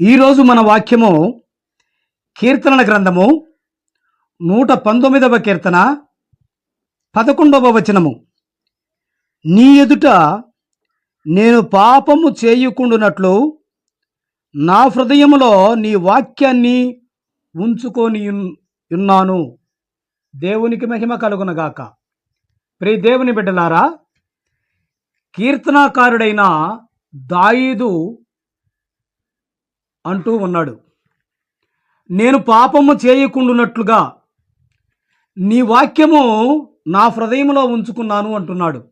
ఈరోజు మన వాక్యము కీర్తనల గ్రంథము నూట పంతొమ్మిదవ కీర్తన పదకొండవ వచనము. నీ ఎదుట నేను పాపము చేయుకుండునట్లు నా హృదయములో నీ వాక్యాన్ని ఉంచుకొని ఉన్నాను. దేవునికి మహిమ కలుగునగాక ప్రి దేవుని బిడ్డలారా కీర్తనాకారుడైన దాయీదు అంటూ ఉన్నాడు. నేను పాపము చేయకుండునట్లుగా నీ వాక్యము నా హృదయంలో ఉంచుకున్నాను అంటున్నాడు.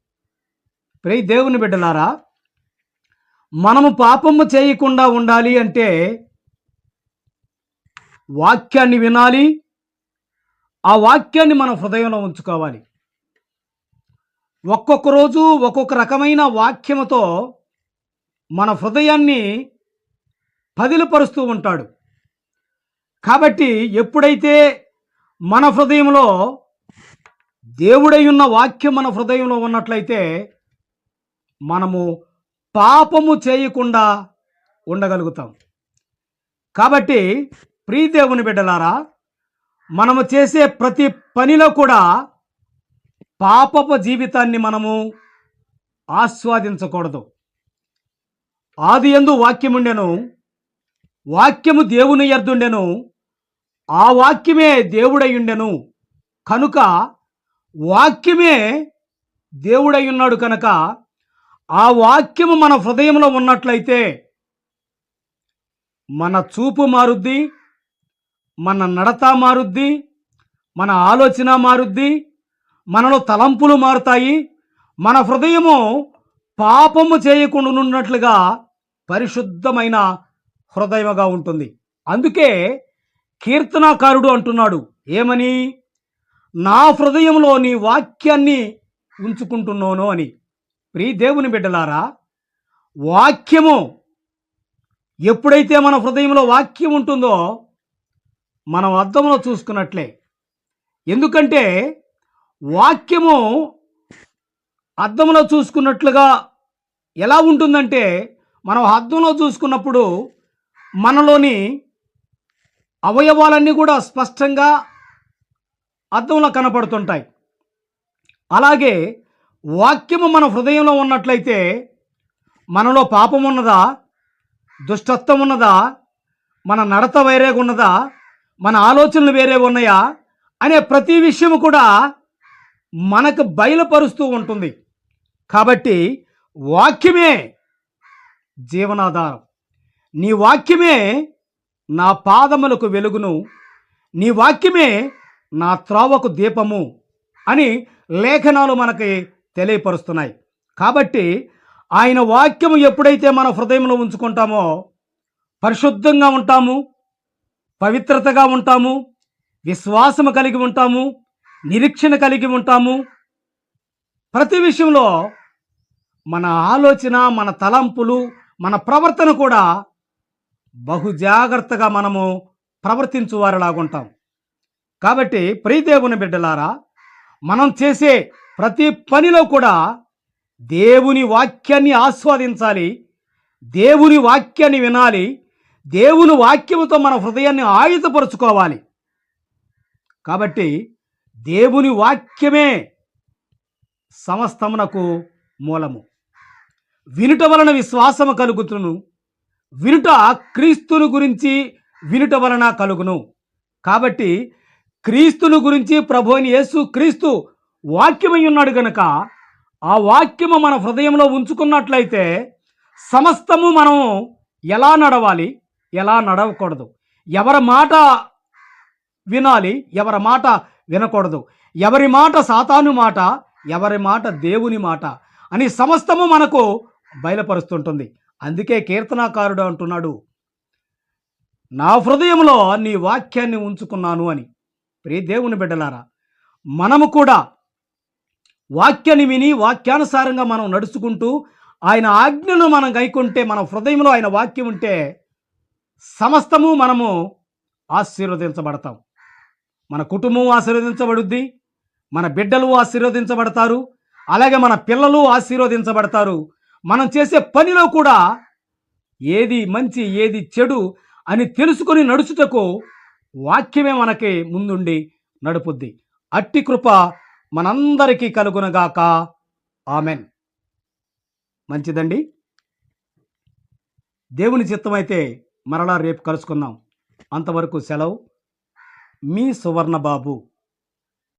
ప్రే దేవుని బిడ్డలారా మనము పాపము చేయకుండా ఉండాలి అంటే వాక్యాన్ని వినాలి ఆ వాక్యాన్ని మన హృదయంలో ఉంచుకోవాలి. ఒక్కొక్క రోజు ఒక్కొక్క రకమైన వాక్యముతో మన హృదయాన్ని పదిలపరుస్తూ ఉంటాడు. కాబట్టి ఎప్పుడైతే మన హృదయంలో దేవుడై ఉన్న వాక్యం మన హృదయంలో ఉన్నట్లయితే మనము పాపము చేయకుండా ఉండగలుగుతాం. కాబట్టి ప్రీదేవుని బిడ్డలారా మనము చేసే ప్రతి పనిలో కూడా పాపపు జీవితాన్ని మనము ఆస్వాదించకూడదు. ఆది ఎందు వాక్యముండెను వాక్యము దేవుని ఎర్దుండెను ఆ వాక్యమే దేవుడయ్యుండెను. కనుక వాక్యమే దేవుడై ఉన్నాడు కనుక ఆ వాక్యము మన హృదయంలో ఉన్నట్లయితే మన చూపు మారుద్ది మన నడత మారుద్ది మన ఆలోచన మారుద్ది మనలో తలంపులు మారుతాయి మన హృదయము పాపము చేయకుండా ఉన్నట్లుగా పరిశుద్ధమైన హృదయముగా ఉంటుంది. అందుకే కీర్తనాకారుడు అంటున్నాడు ఏమని? నా హృదయంలో నీ వాక్యాన్ని ఉంచుకుంటున్నాను అని. ప్రీ దేవుని బిడ్డలారా వాక్యము ఎప్పుడైతే మన హృదయంలో వాక్యం ఉంటుందో మనం అర్థంలో చూసుకున్నట్లే. ఎందుకంటే వాక్యము అర్థంలో చూసుకున్నట్లుగా ఎలా ఉంటుందంటే మనం అర్థంలో చూసుకున్నప్పుడు మనలోని అవయవాలన్నీ కూడా స్పష్టంగా అర్థంలో కనపడుతుంటాయి. అలాగే వాక్యము మన హృదయంలో ఉన్నట్లయితే మనలో పాపం ఉన్నదా? దుష్టత్వం ఉన్నదా? మన నడత వేరేగా ఉన్నదా? మన ఆలోచనలు వేరే ఉన్నాయా? అనే ప్రతి విషయము కూడా మనకు బయలుపరుస్తూ ఉంటుంది. కాబట్టి వాక్యమే జీవనాధారం. నీ వాక్యమే నా పాదములకు వెలుగును. నీ వాక్యమే నా త్రోవకు దీపము అని లేఖనాలు మనకి తెలియపరుస్తున్నాయి. కాబట్టి ఆయన వాక్యము ఎప్పుడైతే మన హృదయంలో ఉంచుకుంటామో పరిశుద్ధంగా ఉంటాము పవిత్రతగా ఉంటాము విశ్వాసము కలిగి ఉంటాము నిరీక్షణ కలిగి ఉంటాము. ప్రతి విషయంలో మన ఆలోచన మన తలంపులు మన ప్రవర్తన కూడా బహు జాగ్రత్తగా మనము ప్రవర్తించు వారిలాగుంటాం కాబట్టి ప్రియదేవుని బిడ్డలారా మనం చేసే ప్రతి పనిలో కూడా దేవుని వాక్యాన్ని ఆస్వాదించాలి దేవుని వాక్యాన్ని వినాలి దేవుని వాక్యముతో మన హృదయాన్ని ఆయుధపరుచుకోవాలి. కాబట్టి దేవుని వాక్యమే సమస్తమునకు మూలము. వినుట వలన విశ్వాసము కలుగుతును. వినుట క్రీస్తును గురించి వినుట వలన కలుగును. కాబట్టి క్రీస్తును గురించి ప్రభు యేసు క్రీస్తు వాక్యమై ఉన్నాడు గనక ఆ వాక్యము మన హృదయంలో ఉంచుకున్నట్లయితే సమస్తము మనం ఎలా నడవాలి ఎలా నడవకూడదు. ఎవరి మాట వినాలి ఎవరి మాట వినకూడదు. ఎవరి మాట సాతాను మాట ఎవరి మాట దేవుని మాట అని సమస్తము మనకు బయలుపరుస్తుంటుంది. అందుకే కీర్తనాకారుడు అంటున్నాడు నా హృదయంలో నీ వాక్యాన్ని ఉంచుకున్నాను అని. ప్రియ దేవుని బిడ్డలారా మనము కూడా వాక్యాన్ని విని వాక్యానుసారంగా మనం నడుచుకుంటూ ఆయన ఆజ్ఞను మనం గైకుంటే మన హృదయంలో ఆయన వాక్యం ఉంటే సమస్తము మనము ఆశీర్వదించబడతాం. మన కుటుంబం ఆశీర్వదించబడుద్ది మన బిడ్డలు ఆశీర్వదించబడతారు అలాగే మన పిల్లలు ఆశీర్వదించబడతారు. మనం చేసే పనిలో కూడా ఏది మంచి ఏది చెడు అని తెలుసుకొని నడుచుటకు వాక్యమే మనకి ముందుండి నడుపుద్ది. అట్టి కృప మనందరికీ కలుగునగాక. ఆమెన్. మంచిదండి. దేవుని చిత్తమైతే మరలా రేపు కలుసుకుందాం. అంతవరకు సెలవు. మీ సువర్ణ బాబు